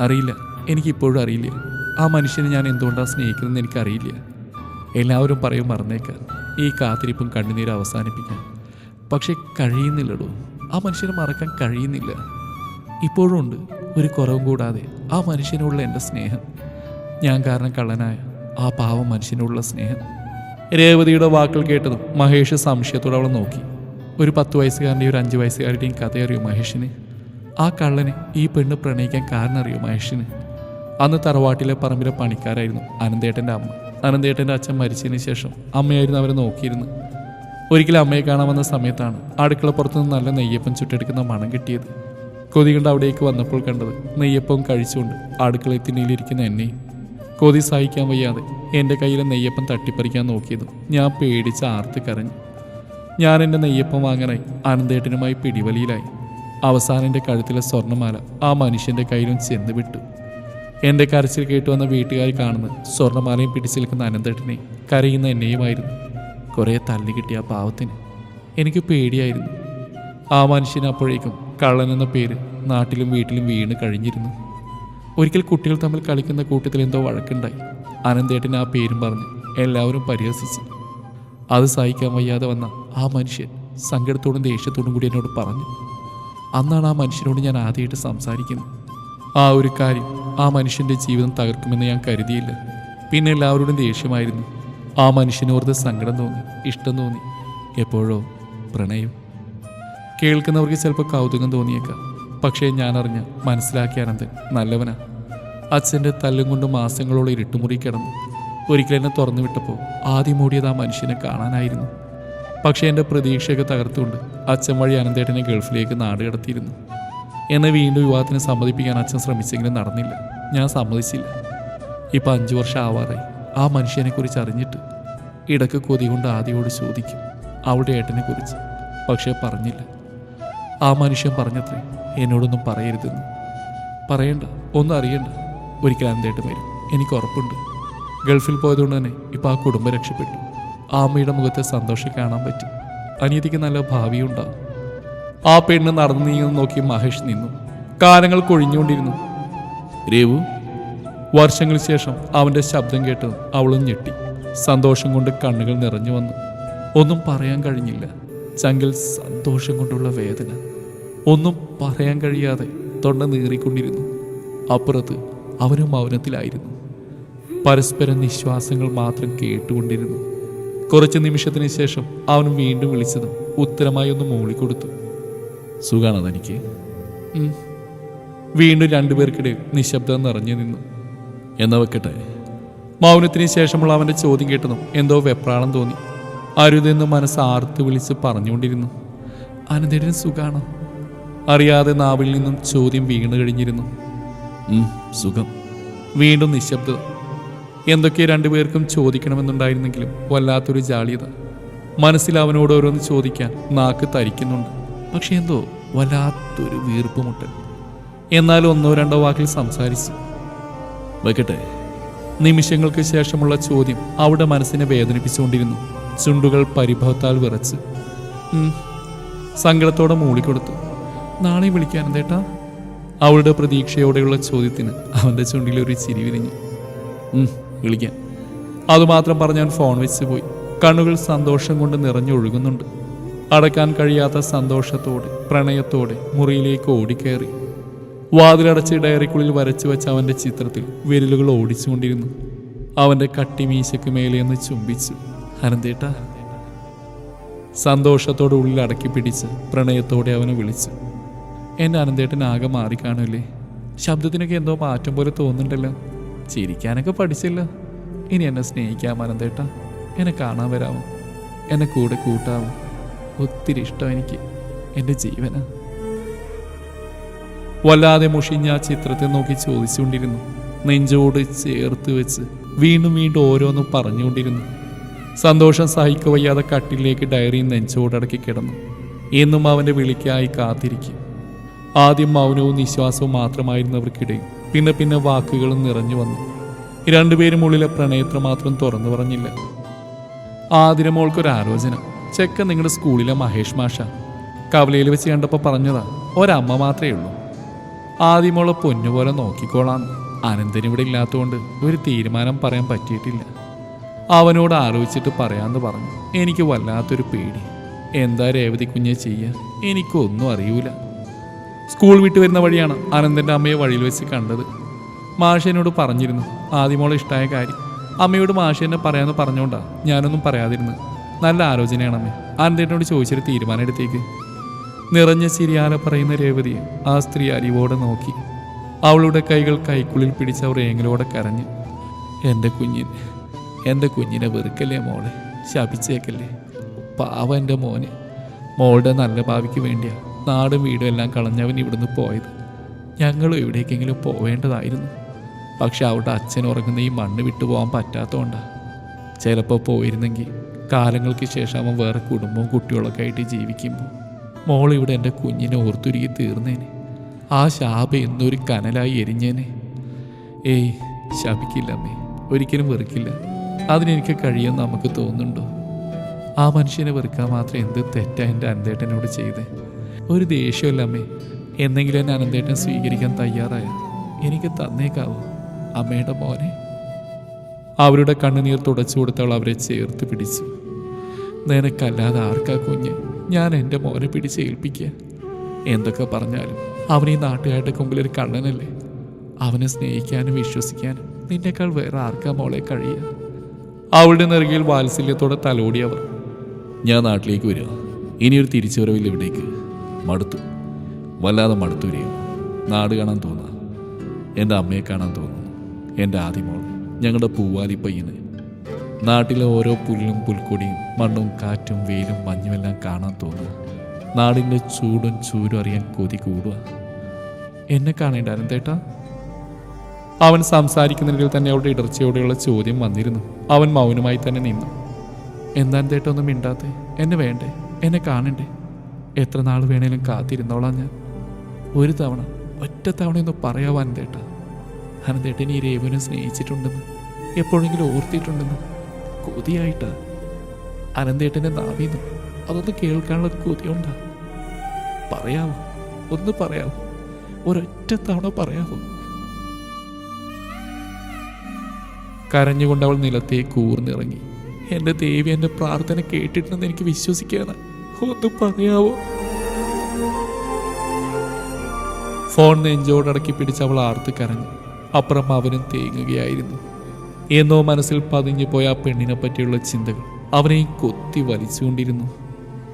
A: അറിയില്ല. എനിക്കിപ്പോഴും അറിയില്ല. ആ മനുഷ്യനെ ഞാൻ എന്തുകൊണ്ടാണ് സ്നേഹിക്കുന്നതെന്ന് എനിക്കറിയില്ല. എല്ലാവരും പറയും മറന്നേക്കാൻ. ഈ കാത്തിരിപ്പും കണ്ണുനീരും അവസാനിപ്പിക്കാൻ. പക്ഷേ കഴിയുന്നില്ലടോ. ആ മനുഷ്യനെ മറക്കാൻ കഴിയുന്നില്ല. ഇപ്പോഴും ഉണ്ട് ഒരു കുറവും കൂടാതെ ആ മനുഷ്യനുള്ള എന്റെ സ്നേഹം. ഞാൻ കാരണം കള്ളനായ ആ പാവം മനുഷ്യനുള്ള സ്നേഹം. രേവതിയുടെ വാക്കുകൾ കേട്ടതും മഹേഷ് സംശയത്തോടെ അവളെ നോക്കി. ഒരു പത്ത് വയസ്സുകാരന്റെയും ഒരു അഞ്ച് വയസ്സുകാരുടെയും കഥ അറിയൂ മഹേഷിന്? ആ കള്ളനെ ഈ പെണ്ണ് പ്രണയിക്കാൻ കാരണം അറിയോ മഹേഷിന്? അന്ന് തറവാട്ടിലെ പറമ്പിലെ പണിക്കാരായിരുന്നു അനന്തേട്ടന്റെ അമ്മ. അനന്തേട്ടന്റെ അച്ഛൻ മരിച്ചതിന് ശേഷം അമ്മയായിരുന്നു അവരെ നോക്കിയിരുന്നത്. ഒരിക്കലും അമ്മയെ കാണാൻ വന്ന സമയത്താണ് അടുക്കള പുറത്തുനിന്ന് നല്ല നെയ്യപ്പം ചുട്ടെടുക്കുന്ന മണം കിട്ടിയത്. കൊതി കൊണ്ട് അവിടേക്ക് വന്നപ്പോൾ കണ്ടത് നെയ്യപ്പം കഴിച്ചുകൊണ്ട് അടുക്കളയിൽ തിന്നയിലിരിക്കുന്ന എന്നെയും കൊതി സഹിക്കാൻ വയ്യാതെ എന്റെ കയ്യിലെ നെയ്യപ്പം തട്ടിപ്പറിക്കാൻ നോക്കിയതും ഞാൻ പേടിച്ച് ആർത്ത് കരഞ്ഞു. ഞാൻ എന്റെ നെയ്യപ്പം വാങ്ങാനായി അനന്തേട്ടനുമായി പിടിവലിയിലായി. അവസാനം എന്റെ കഴുത്തിലെ സ്വർണമാല ആ മനുഷ്യന്റെ കയ്യിലും ചെന്ന് വിട്ടു. എന്റെ കരച്ചിൽ കേട്ടു വന്ന വീട്ടുകാർ കാണുന്ന സ്വർണമാലയും പിടിച്ചു നിൽക്കുന്ന അനന്തേട്ടനെ കരയുന്ന എന്നെയുമായിരുന്നു. കുറേ തല്ലി കിട്ടിയ ആ പാവത്തിന് എനിക്ക് പേടിയായിരുന്നു. ആ മനുഷ്യന് അപ്പോഴേക്കും കള്ളൻ എന്ന പേര് നാട്ടിലും വീട്ടിലും വീണ് കഴിഞ്ഞിരുന്നു. ഒരിക്കൽ കുട്ടികൾ തമ്മിൽ കളിക്കുന്ന കൂട്ടത്തിൽ എന്തോ വഴക്കുണ്ടായി. അനന്തേട്ടൻ ആ പേരും പറഞ്ഞ് എല്ലാവരും പരിഹസിച്ചു. അത് സഹിക്കാൻ വയ്യാതെ വന്ന ആ മനുഷ്യൻ സങ്കടത്തോടും ദേഷ്യത്തോടും കൂടി എന്നോട് പറഞ്ഞു. അന്നാണ് ആ മനുഷ്യനോട് ഞാൻ ആദ്യമായിട്ട് സംസാരിക്കുന്നത്. ആ ഒരു കാര്യം ആ മനുഷ്യന്റെ ജീവിതം തകർക്കുമെന്ന് ഞാൻ കരുതിയില്ല. പിന്നെ എല്ലാവരോടും ദേഷ്യമായിരുന്നു. ആ മനുഷ്യനോർത്ത് സങ്കടം തോന്നി ഇഷ്ടം തോന്നി. എപ്പോഴോ പ്രണയം. കേൾക്കുന്നവർക്ക് ചിലപ്പോൾ കൗതുകം തോന്നിയേക്കാം. പക്ഷേ ഞാൻ അറിഞ്ഞ മനസ്സിലാക്കിയ അനന്തൻ നല്ലവനാ. അച്ഛന്റെ തല്ലും കൊണ്ട് മാസങ്ങളോളം ഇരുട്ടുമുറി കിടന്നു. ഒരിക്കൽ എന്നെ തുറന്നു വിട്ടപ്പോൾ ആദ്യം ഓടിയത് ആ മനുഷ്യനെ കാണാനായിരുന്നു. പക്ഷേ എന്റെ പ്രതീക്ഷയൊക്കെ തകർത്തുകൊണ്ട് അച്ഛൻ വഴി അനന്തേട്ടനെ ഗൾഫിലേക്ക് നാട് കടത്തിയിരുന്നു. എന്നെ വീണ്ടും വിവാഹത്തിന് സമ്മതിപ്പിക്കാൻ അച്ഛൻ ശ്രമിച്ചെങ്കിലും നടന്നില്ല. ഞാൻ സമ്മതിച്ചില്ല. ഇപ്പം അഞ്ചു വർഷം ആവാറായി. ആ മനുഷ്യനെക്കുറിച്ച് അറിഞ്ഞിട്ട് ഇടയ്ക്ക് കൊതി കൊണ്ട് ആദ്യയോട് ചോദിക്കും അവളുടെ ഏട്ടനെക്കുറിച്ച് പക്ഷേ പറഞ്ഞില്ല. ആ മനുഷ്യൻ പറഞ്ഞത്രേ എന്നോടൊന്നും പറയരുതെന്ന്. പറയണ്ട ഒന്നും അറിയണ്ട. ഒരിക്കൽ അനന്തേട്ടൻ വരും. എനിക്ക് ഉറപ്പുണ്ട്. ഗൾഫിൽ പോയതുകൊണ്ട് തന്നെ ഇപ്പം ആ കുടുംബം രക്ഷപ്പെട്ടു. ആ അമ്മയുടെ മുഖത്തെ സന്തോഷം കാണാൻ പറ്റും. അനിയത്തിക്ക് നല്ല ഭാവിയുണ്ടാവും ആ പെണ്ണ് നടന്നു നീങ്ങുന്ന നോക്കി മഹേഷ് നിന്നു. കാലങ്ങൾ കൊഴിഞ്ഞുകൊണ്ടിരുന്നു. രേവു? വർഷങ്ങൾക്ക് ശേഷം അവന്റെ ശബ്ദം കേട്ട് അവളും ഞെട്ടി. സന്തോഷം കൊണ്ട് കണ്ണുകൾ നിറഞ്ഞു വന്നു. ഒന്നും പറയാൻ കഴിഞ്ഞില്ല. ചങ്കിൽ സന്തോഷം കൊണ്ടുള്ള വേദന. ഒന്നും പറയാൻ കഴിയാതെ തൊണ്ട നീറിക്കൊണ്ടിരുന്നു. അപ്പുറത്ത് അവനും മൗനത്തിലായിരുന്നു. പരസ്പരം നിശ്വാസങ്ങൾ മാത്രം കേട്ടുകൊണ്ടിരുന്നു. കുറച്ച് നിമിഷത്തിന് ശേഷം അവൻ വീണ്ടും വിളിച്ചതും ഉത്തരമായി ഒന്ന് മൂളിക്കൊടുത്തു. സുഖാണോ തനിക്ക്? വീണ്ടും രണ്ടുപേർക്കിടെ നിശബ്ദം നിറഞ്ഞു നിന്നു. എന്നാ വെക്കട്ടെ. മൗനത്തിന് ശേഷമുള്ള അവന്റെ ചോദ്യം കേട്ടതും എന്തോ വെപ്രാളം തോന്നി. അരുതെന്ന് മനസ്സ് ആർത്ത് വിളിച്ച് പറഞ്ഞുകൊണ്ടിരുന്നു. അനന്തേടന് സുഖാണോ? അറിയാതെ നാവിൽ നിന്നും ചോദ്യം വീണു കഴിഞ്ഞിരുന്നു. സുഖം. വീണ്ടും നിശബ്ദത. എന്തൊക്കെ രണ്ടുപേർക്കും ചോദിക്കണമെന്നുണ്ടായിരുന്നെങ്കിലും വല്ലാത്തൊരു ജാളിയത. മനസ്സിൽ അവനോട് ഓരോന്ന് ചോദിക്കാൻ നാക്ക് തരിക്കുന്നുണ്ട്. പക്ഷെ എന്തോ വല്ലാത്തൊരു വീർപ്പുമുട്ടൽ എന്നാൽ ഒന്നോ രണ്ടോ വാക്കിൽ സംസാരിച്ചു. വെക്കട്ടെ. നിമിഷങ്ങൾക്ക് ശേഷമുള്ള ചോദ്യം അവിടെ മനസ്സിനെ വേദനിപ്പിച്ചുകൊണ്ടിരുന്നു. ചുണ്ടുകൾ പരിഭവത്താൽ വിറച്ച്. സങ്കടത്തോടെ മൂളിക്കൊടുത്തു നാളെ വിളിക്കാൻ എന്തേട്ടാ അവളുടെ പ്രതീക്ഷയോടെയുള്ള ചോദ്യത്തിന് അവന്റെ ചുണ്ടിൽ ഒരു ചിരി വിരിഞ്ഞു. വിളിക്കാം. അതുമാത്രം അവൻ ഫോൺ വെച്ച് പോയി. കണ്ണുകൾ സന്തോഷം കൊണ്ട് നിറഞ്ഞൊഴുകുന്നുണ്ട് അടക്കാൻ കഴിയാത്ത സന്തോഷത്തോടെ പ്രണയത്തോടെ മുറിയിലേക്ക് ഓടിക്കയറി. വാതിലടച്ച് ഡയറിക്കുള്ളിൽ വരച്ചു വെച്ച അവന്റെ ചിത്രത്തിൽ വിരലുകൾ ഓടിച്ചുകൊണ്ടിരുന്നു. അവന്റെ കട്ടിമീശയ്ക്ക് മേലെ ഒന്ന് ചുംബിച്ചു. അനന്തേട്ടാ സന്തോഷത്തോടെ ഉള്ളിൽ അടക്കി പിടിച്ച് പ്രണയത്തോടെ അവനെ വിളിച്ചു. എന്റെ അനന്തേട്ടൻ ആകെ മാറിക്കാണൂലേ ശബ്ദത്തിനൊക്കെ എന്തോ മാറ്റം പോലെ തോന്നുന്നുണ്ടല്ലോ. ചിരിക്കാനൊക്കെ പഠിച്ചില്ല. ഇനി എന്നെ സ്നേഹിക്കാം അനന്തേട്ട. എന്നെ കാണാൻ വരാമോ? എന്നെ കൂടെ കൂട്ടാമോ? ഒത്തിരി ഇഷ്ടം എനിക്ക്. എന്റെ ജീവന. വല്ലാതെ മുഷിഞ്ഞ ആ ചിത്രത്തെ നോക്കി ചോദിച്ചുകൊണ്ടിരുന്നു. നെഞ്ചോട് ചേർത്ത് വെച്ച് വീണ്ടും വീണ്ടും ഓരോന്ന് പറഞ്ഞുകൊണ്ടിരുന്നു. സന്തോഷം സഹിക്ക വയ്യാതെ കട്ടിലേക്ക് ഡയറി നെഞ്ചോടടക്കി കിടന്നു. എന്നും അവന്റെ വിളിക്കായി കാത്തിരിക്കും. ആദ്യം മൗനവും നിശ്വാസവും മാത്രമായിരുന്നവർക്കിടയിൽ. പിന്നെ പിന്നെ വാക്കുകളും നിറഞ്ഞു വന്നു. രണ്ടുപേരും ഉള്ളിലെ പ്രണയത്ര മാത്രം തുറന്നു പറഞ്ഞില്ല. ആതിരമോൾക്കൊരു ആലോചന. ചെക്ക നിങ്ങളുടെ സ്കൂളിലെ മഹേഷ് മാഷ. കവലയിൽ വെച്ച് കണ്ടപ്പോൾ പറഞ്ഞതാ ഒരമ്മ മാത്രമേ ഉള്ളൂ. ആദ്യമോളെ പൊന്നുപോലെ നോക്കിക്കോളാം അനന്തനിവിടെ ഇല്ലാത്തതുകൊണ്ട് ഒരു തീരുമാനം പറയാൻ പറ്റിയിട്ടില്ല. അവനോട് ആലോചിച്ചിട്ട് പറയാമെന്ന് പറഞ്ഞു. എനിക്ക് വല്ലാത്തൊരു പേടി. എന്താ രേവതി കുഞ്ഞെ ചെയ്യുക എനിക്കൊന്നും അറിയൂല. സ്കൂൾ വിട്ടു വരുന്ന വഴിയാണ് അനന്തന്റെ അമ്മയെ വഴിയിൽ വെച്ച് കണ്ടത്. മാഷേനോട് പറഞ്ഞിരുന്നു ആദ്യമോളെ ഇഷ്ടമായ കാര്യം. അമ്മയോട് മാഷ എന്നെ പറയാമെന്ന് പറഞ്ഞോണ്ടാ ഞാനൊന്നും പറയാതിരുന്നു. നല്ല ആലോചനയാണ് അമ്മ. അനന്തേട്ടനോട് ചോദിച്ചൊരു തീരുമാനം എടുത്തേക്ക്. നിറഞ്ഞ ചിരിയാല പറയുന്ന രേവതിയെ ആ സ്ത്രീ അരിവോടെ നോക്കി. അവളുടെ കൈകൾ കൈക്കുള്ളിൽ പിടിച്ച് അവർ ഏങ്ങലോടെ കരഞ്ഞ് എന്റെ കുഞ്ഞിന് എന്റെ കുഞ്ഞിനെ വെറുക്കല്ലേ മോളെ? ശപിച്ചേക്കല്ലേ? പാവ എന്റെ മോന്. മോളുടെ നല്ല ഭാവിക്ക് വേണ്ടിയാ നാടും വീടും എല്ലാം കളഞ്ഞവൻ ഇവിടുന്ന് പോയത്. ഞങ്ങളും എവിടേക്കെങ്കിലും പോവേണ്ടതായിരുന്നു. പക്ഷെ അവിടെ അച്ഛൻ ഉറങ്ങുന്ന ഈ മണ്ണ് വിട്ടു പോകാൻ പറ്റാത്തതുകൊണ്ടാണ് ചിലപ്പോൾ പോയിരുന്നെങ്കിൽ കാലങ്ങൾക്ക് ശേഷം അവൻ വേറെ കുടുംബവും കുട്ടികളൊക്കെ ആയിട്ട് ജീവിക്കുമ്പോൾ മോളിവിടെ എന്റെ കുഞ്ഞിനെ ഓർത്തുരുകി തീർന്നേനെ. ആ ശാപ എന്നൊരു കനലായി എരിഞ്ഞേനെ. ഏയ് ശപിക്കില്ല അമ്മേ ഒരിക്കലും വെറുക്കില്ല. അതിനെനിക്ക് കഴിയുമെന്ന് നമുക്ക് തോന്നുന്നുണ്ടോ? ആ മനുഷ്യനെ വെറുക്കാൻ മാത്രം എന്ത് തെറ്റാ എന്റെ അനന്തേട്ടനോട് ചെയ്ത്? ഒരു ദേഷ്യമല്ല അമ്മേ. എന്നെങ്കിലും എന്നെ അനന്തേട്ടൻ സ്വീകരിക്കാൻ തയ്യാറായ എനിക്ക് തന്നേക്കാവോ. അമ്മയുടെ മോനെ. അവരുടെ കണ്ണുനീർ തുടച്ചു കൊടുത്തവൾ അവരെ ചേർത്ത് പിടിച്ചു. നിനക്കല്ലാതെ ആർക്കാ കുഞ്ഞ്? ഞാൻ എന്റെ മോനെ പിടിച്ച് ഏൽപ്പിക്കുക. എന്തൊക്കെ പറഞ്ഞാലും അവൻ ഈ നാട്ടുകാരുടെ മുമ്പിൽ ഒരു കള്ളനല്ലേ? അവനെ സ്നേഹിക്കാനും വിശ്വസിക്കാനും നിന്നേക്കാൾ വേറെ ആർക്കാ മോളെ കഴിയുക? അവളുടെ നെറുകയിൽ വാത്സല്യത്തോടെ തലോടി അവർ.
B: ഞാൻ നാട്ടിലേക്ക് വരിക. ഇനിയൊരു തിരിച്ചുവരവില്ല ഇവിടേക്ക്. മടുത്തു. വല്ലാതെ മടുത്തു വരികയും. നാട് കാണാൻ തോന്നുക എന്റെ അമ്മയെ കാണാൻ തോന്നുന്നു. എന്റെ ആദ്യമോൾ ഞങ്ങളുടെ പൂവാലി പയ്യന്. നാട്ടിലെ ഓരോ പുല്ലും പുൽക്കൊടിയും മണ്ണും കാറ്റും വെയിലും മഞ്ഞുമെല്ലാം കാണാൻ തോന്നുക നാടിന്റെ ചൂടും ചൂരും അറിയാൻ കൊതി കൂടുക
A: എന്നെ കാണേണ്ട അനന്തേട്ടാ അവൻ സംസാരിക്കുന്നതിൽ തന്നെ അവളുടെ ഇടർച്ചയോടെയുള്ള ചോദ്യം വന്നിരുന്നു. അവൻ മൗനമായി തന്നെ നിന്നു. എന്താ തേട്ടൊന്നും മിണ്ടാത്തേ? എന്നെ വേണ്ടേ? എന്നെ കാണണ്ടേ? എത്ര നാൾ വേണേലും കാത്തിരുന്നോളാം ഞാൻ. ഒരു തവണ ഒറ്റ തവണ ഒന്ന് പറയാവോ അനന്തേട്ട അനന്തേട്ടൻ ഈ രേവനെ സ്നേഹിച്ചിട്ടുണ്ടെന്ന് എപ്പോഴെങ്കിലും ഓർത്തിട്ടുണ്ടെന്ന്. കൊതിയായിട്ടാ. അനന്തേട്ടന്റെ നാവീന്ന്. അതൊന്ന് കേൾക്കാനുള്ള കൊതിയുണ്ടാ. പറയാവോ? ഒന്ന് പറയാവോ? ഒരൊറ്റ തവണ പറയാവോ? കരഞ്ഞുകൊണ്ട് അവൾ നിലത്തേക്ക് കൂർന്നിറങ്ങി. എന്റെ ദേവി എന്റെ പ്രാർത്ഥന കേട്ടിട്ടുണ്ടെന്ന് എനിക്ക് വിശ്വസിക്കാണ് ഒന്ന് പറയാവോ? ഫോൺ നെഞ്ചോടടക്കി പിടിച്ച് അവൾ ആർത്ത് കരഞ്ഞു. അപ്പുറം അവനും തേങ്ങുകയായിരുന്നു. എന്നോ മനസ്സിൽ പതിഞ്ഞു പോയ ആ പെണ്ണിനെ പറ്റിയുള്ള ചിന്തകൾ അവനെയും കൊത്തി വലിച്ചുകൊണ്ടിരുന്നു.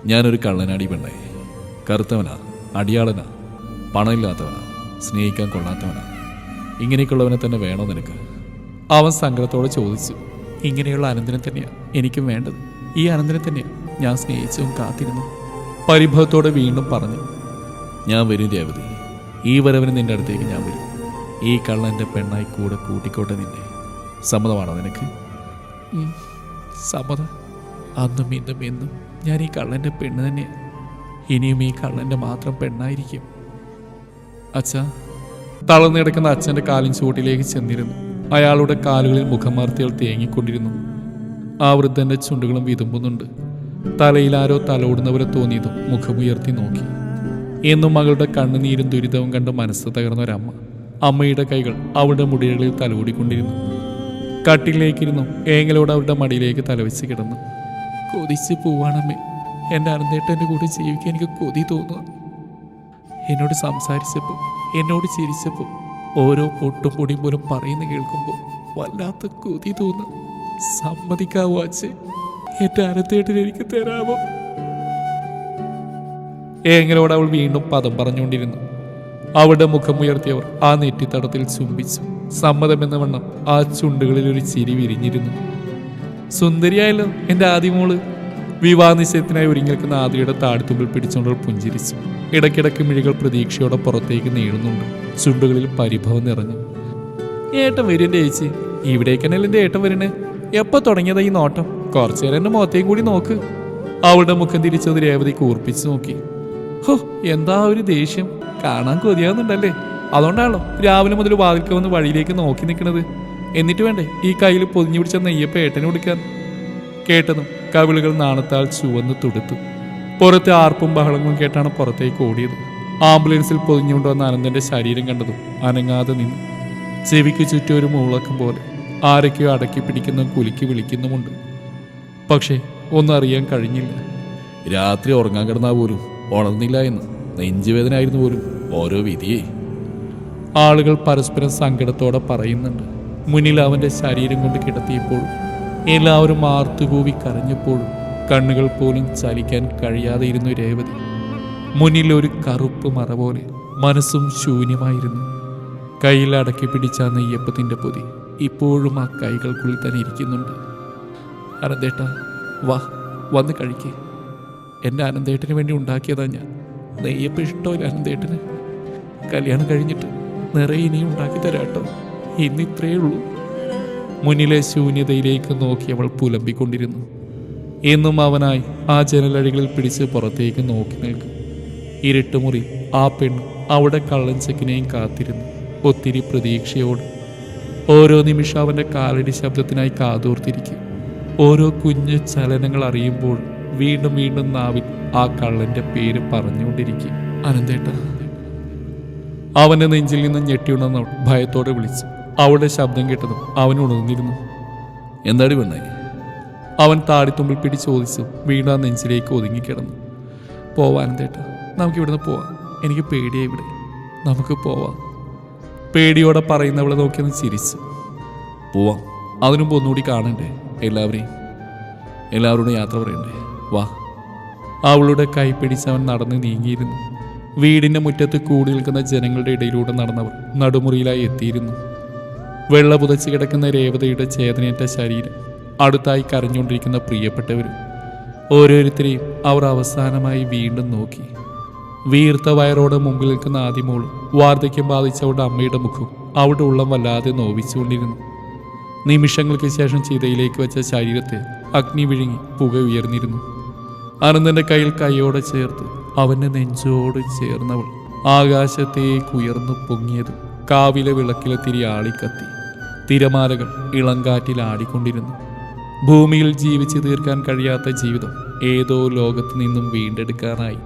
B: ഞാനൊരു കള്ളനാടി പെണ്ണേ. കറുത്തവനാ അടിയാളനാ പണമില്ലാത്തവനാ സ്നേഹിക്കാൻ കൊള്ളാത്തവനാ. ഇങ്ങനെയൊക്കെയുള്ളവനെ തന്നെ വേണോ നിനക്ക്?
A: അവൻ സങ്കടത്തോടെ ചോദിച്ചു ഇങ്ങനെയുള്ള അനന്തനെ തന്നെയാണ് എനിക്കും വേണ്ടത്. ഈ അനന്തനെ തന്നെയാണ് ഞാൻ സ്നേഹിച്ചും കാത്തിരുന്നു. പരിഭവത്തോടെ വീണ്ടും പറഞ്ഞു
B: ഞാൻ വരും രേവതി ഈ വരവിന് നിന്റെ അടുത്തേക്ക് ഞാൻ വരും. ഈ കള്ള എന്റെ പെണ്ണായി കൂടെ കൂട്ടിക്കോട്ടെ നിന്നെ. സമ്മതമാണോ നിനക്ക്?
A: സമ്മതം. അന്നും ഇന്നും എന്നും ഞാൻ ഈ കള്ളന്റെ പെണ്ണ് തന്നെയാണ് ഇനിയും ഈ കള്ളന്റെ മാത്രം പെണ്ണായിരിക്കും. അച്ഛ തളർന്നു കിടക്കുന്ന അച്ഛന്റെ കാലിൻ ചുവട്ടിലേക്ക് ചെന്നിരുന്നു. അയാളുടെ കാലുകളിൽ മുഖമാർത്തികൾ തേങ്ങിക്കൊണ്ടിരുന്നു. ആ വൃദ്ധന്റെ ചുണ്ടുകളും വിതുമ്പുന്നുണ്ട്. തലയിൽ ആരോ തലോടുന്നവരെ തോന്നിയതും മുഖമുയർത്തി നോക്കി. എന്നും മകളുടെ കണ്ണുനീരും ദുരിതവും കണ്ട് മനസ്സ് തകർന്ന ഒരമ്മ. അമ്മയുടെ കൈകൾ അവളുടെ മുടികളിൽ തലോടിക്കൊണ്ടിരുന്നു. കട്ടിലേക്കിരുന്നു ഏങ്ങലോട് അവരുടെ മടിയിലേക്ക് തലവെച്ച് കിടന്നു. കൊതിച്ച് പോവാണമ്മേ. എന്റെ അനന്തേട്ടന്റെ കൂടെ ജീവിക്കാൻ എനിക്ക് കൊതി തോന്നുക എന്നോട് സംസാരിച്ചപ്പോൾ എന്നോട് ചിരിച്ചപ്പോൾ ഓരോ പൊട്ടും പൊടിയും പോലും പറയുന്ന കേൾക്കുമ്പോൾ വല്ലാത്ത കൊതി തോന്നുന്നു സമ്മതിക്കാവോ അച്ഛൻ എന്റെ അനന്തേട്ടൻ എനിക്ക് തരാമോ? ഏങ്ങലോട് അവൾ വീണ്ടും പദം പറഞ്ഞുകൊണ്ടിരുന്നു. അവളുടെ മുഖമുയർത്തിയവർ ആ നെറ്റിത്തടത്തിൽ ചുംബിച്ചു. സമ്മതമെന്ന വണ്ണം ആ ചുണ്ടുകളിൽ ഒരു ചിരി വിരിഞ്ഞിരുന്നു. സുന്ദരിയായല്ലോ എന്റെ ആദ്യമോൾ വിവാഹ നിശ്ചയത്തിനായി ഒരുങ്ങി ആദ്യയുടെ താടിത്തുമ്പിൽ പിടിച്ചുകൊണ്ട് പുഞ്ചിരിച്ചു. ഇടയ്ക്കിടയ്ക്ക് മിഴികൾ പ്രതീക്ഷയോടെ പുറത്തേക്ക് നീളുന്നുണ്ട്. ചുണ്ടുകളിൽ പരിഭവം നിറഞ്ഞു. ഏട്ടൻ വരും ചേച്ചി ഇവിടേക്കനല്ലേ എന്റെ ഏട്ടൻ വരണേ? എപ്പോ തുടങ്ങിയതാ ഈ നോട്ടം? കുറച്ചു നേരം എന്റെ മുഖത്തേയും കൂടി നോക്ക്. അവളുടെ മുഖം തിരിച്ചത് രേവതിക്ക് ഓർപ്പിച്ചു നോക്കി. ഹോ എന്താ ഒരു ദേഷ്യം? കാണാൻ കൊതിയാവുന്നുണ്ടല്ലേ? അതുകൊണ്ടാണല്ലോ രാവിലെ മുതൽ വാതിൽക്ക് വന്ന് വഴിയിലേക്ക് നോക്കി നിൽക്കുന്നത് എന്നിട്ട് വേണ്ടേ ഈ കയ്യിൽ പൊതിഞ്ഞു പിടിച്ച നെയ്യപ്പ ഏട്ടനെ കൊടുക്കാൻ? കേട്ടതും കവിളുകൾ നാണത്താൽ ചുവന്ന് തുടുത്തു. പുറത്തെ ആർപ്പും ബഹളങ്ങളും കേട്ടാണ് പുറത്തേക്ക് ഓടിയത്. ആംബുലൻസിൽ പൊതിഞ്ഞുകൊണ്ടുവന്ന അനന്തന്റെ ശരീരം കണ്ടതും അനങ്ങാതെ നിന്നു. ചെവിക്ക് ചുറ്റും ഒരു മൂളക്കം പോലെ ആരൊക്കെയോ അടക്കി പിടിക്കുന്ന കുലുക്കി വിളിക്കുന്നുമുണ്ട്. പക്ഷേ ഒന്നും അറിയാൻ കഴിഞ്ഞില്ല.
B: രാത്രി ഉറങ്ങാൻ കിടന്നാ പോലും ഉണർന്നില്ല എന്ന്. നെഞ്ചുവേദന ആയിരുന്നു പോലും ഓരോ വിധിയേ.
A: ആളുകൾ പരസ്പരം സങ്കടത്തോടെ പറയുന്നുണ്ട്. മുന്നിൽ അവന്റെ ശരീരം കൊണ്ട് കിടത്തിയപ്പോഴും എല്ലാവരും ആർത്തുകൂവി കരഞ്ഞപ്പോഴും കണ്ണുകൾ പോലും ചലിക്കാൻ കഴിയാതെ ഇരുന്നു രേവതി. മുന്നിൽ ഒരു കറുപ്പ് മറ പോലെ മനസ്സും ശൂന്യമായിരുന്നു. കയ്യിൽ അടക്കി പിടിച്ച നെയ്യപ്പത്തിന്റെ പൊതി ഇപ്പോഴും ആ കൈകൾക്കുള്ളിൽ തന്നെ ഇരിക്കുന്നുണ്ട്. അനന്തേട്ട വാ വന്ന് കഴിക്കേ. എന്റെ അനന്തേട്ടന് വേണ്ടി ഉണ്ടാക്കിയതാ ഞാൻ. നെയ്യപ്പം ഇഷ്ടമില്ല അനന്തേട്ടന്. കല്യാണം കഴിഞ്ഞിട്ട് നിറയെ ഇനിയും ഉണ്ടാക്കി ഇന്ന് ഇത്രയേ ഉള്ളൂ. മുന്നിലെ ശൂന്യതയിലേക്ക് നോക്കി അവൾ പുലമ്പിക്കൊണ്ടിരുന്നു. എന്നും അവനായി ആ ജനലഴികളിൽ പിടിച്ച് പുറത്തേക്ക് നോക്കി നിൽക്കും. ഇരുട്ടുമുറി ആ പെണ്ണ് അവിടെ കള്ളൻ ചെക്കിനെയും കാത്തിരുന്നു ഒത്തിരി പ്രതീക്ഷയോട്. ഓരോ നിമിഷം അവന്റെ കാലടി ശബ്ദത്തിനായി കാതോർത്തിരിക്കും. ഓരോ കുഞ്ഞു ചലനങ്ങൾ അറിയുമ്പോൾ വീണ്ടും വീണ്ടും നാവിൽ ആ കള്ളന്റെ പേര് പറഞ്ഞുകൊണ്ടിരിക്കും. അനന്തേട്ട. അവന്റെ നെഞ്ചിൽ നിന്ന് ഞെട്ടിയുണർന്നവൾ ഭയത്തോടെ വിളിച്ചു. അവളുടെ ശബ്ദം കേട്ടതും അവൻ ഉണർന്നിരുന്നു.
B: എന്താടി പെണ്ണേ?
A: അവൻ താടിത്തുമ്പിൽ പിടി ചോദിച്ചു വീണ്ടും ആ നെഞ്ചിലേക്ക് ഒതുങ്ങിക്കിടന്നു. നമുക്ക് ഇവിടുന്ന് പോവാം. എനിക്ക് പേടിയായി ഇവിടെ. നമുക്ക് പോവാം. പേടിയോടെ പറയുന്നവളെ നോക്കിയൊന്ന് ചിരിച്ചു.
B: പോവാം.
A: അതിനുമ്പ് ഒന്നുകൂടി കാണണ്ടേ?
B: എല്ലാവരെയും? എല്ലാവരോടും യാത്ര പറയണ്ടേ? വാ.
A: അവളുടെ കൈ പിടിച്ച് അവൻ നടന്ന് നീങ്ങിയിരുന്നു. വീടിന്റെ മുറ്റത്ത് കൂടി നിൽക്കുന്ന ജനങ്ങളുടെ ഇടയിലൂടെ നടന്നവർ നടുമുറിയിലായി എത്തിയിരുന്നു. വെള്ള പുതച്ച് കിടക്കുന്ന രേവതയുടെ ചേതനയേറ്റ ശരീരം. അടുത്തായി കരഞ്ഞുകൊണ്ടിരിക്കുന്ന പ്രിയപ്പെട്ടവരും ഓരോരുത്തരെയും അവർ അവസാനമായി വീണ്ടും നോക്കി. വീർത്ത വയറോടെ മുമ്പിൽ നിൽക്കുന്ന ആദ്യമോളും വാർദ്ധക്യം ബാധിച്ച അവളുടെ അമ്മയുടെ മുഖം അവിടെ ഉള്ളം വല്ലാതെ നോവിച്ചുകൊണ്ടിരുന്നു. നിമിഷങ്ങൾക്ക് ശേഷം ചിതയിലേക്ക് വെച്ച ശരീരത്തെ അഗ്നി വിഴുങ്ങി പുക ഉയർന്നിരുന്നു. അനന്തന്റെ കയ്യിൽ കൈയോടെ ചേർത്ത് അവന്റെ നെഞ്ചോട് ചേർന്നവൾ ആകാശത്തേക്ക് ഉയർന്നു പൊങ്ങിയതും കാവിലെ വിളക്കിലെ തിരി ആളിക്കത്തി. തിരമാലകൾ ഇളങ്കാറ്റിൽ ആടിക്കൊണ്ടിരുന്നു. ഭൂമിയിൽ ജീവിച്ചു തീർക്കാൻ കഴിയാത്ത ജീവിതം ഏതോ ലോകത്ത് നിന്നും വീണ്ടെടുക്കാനായി.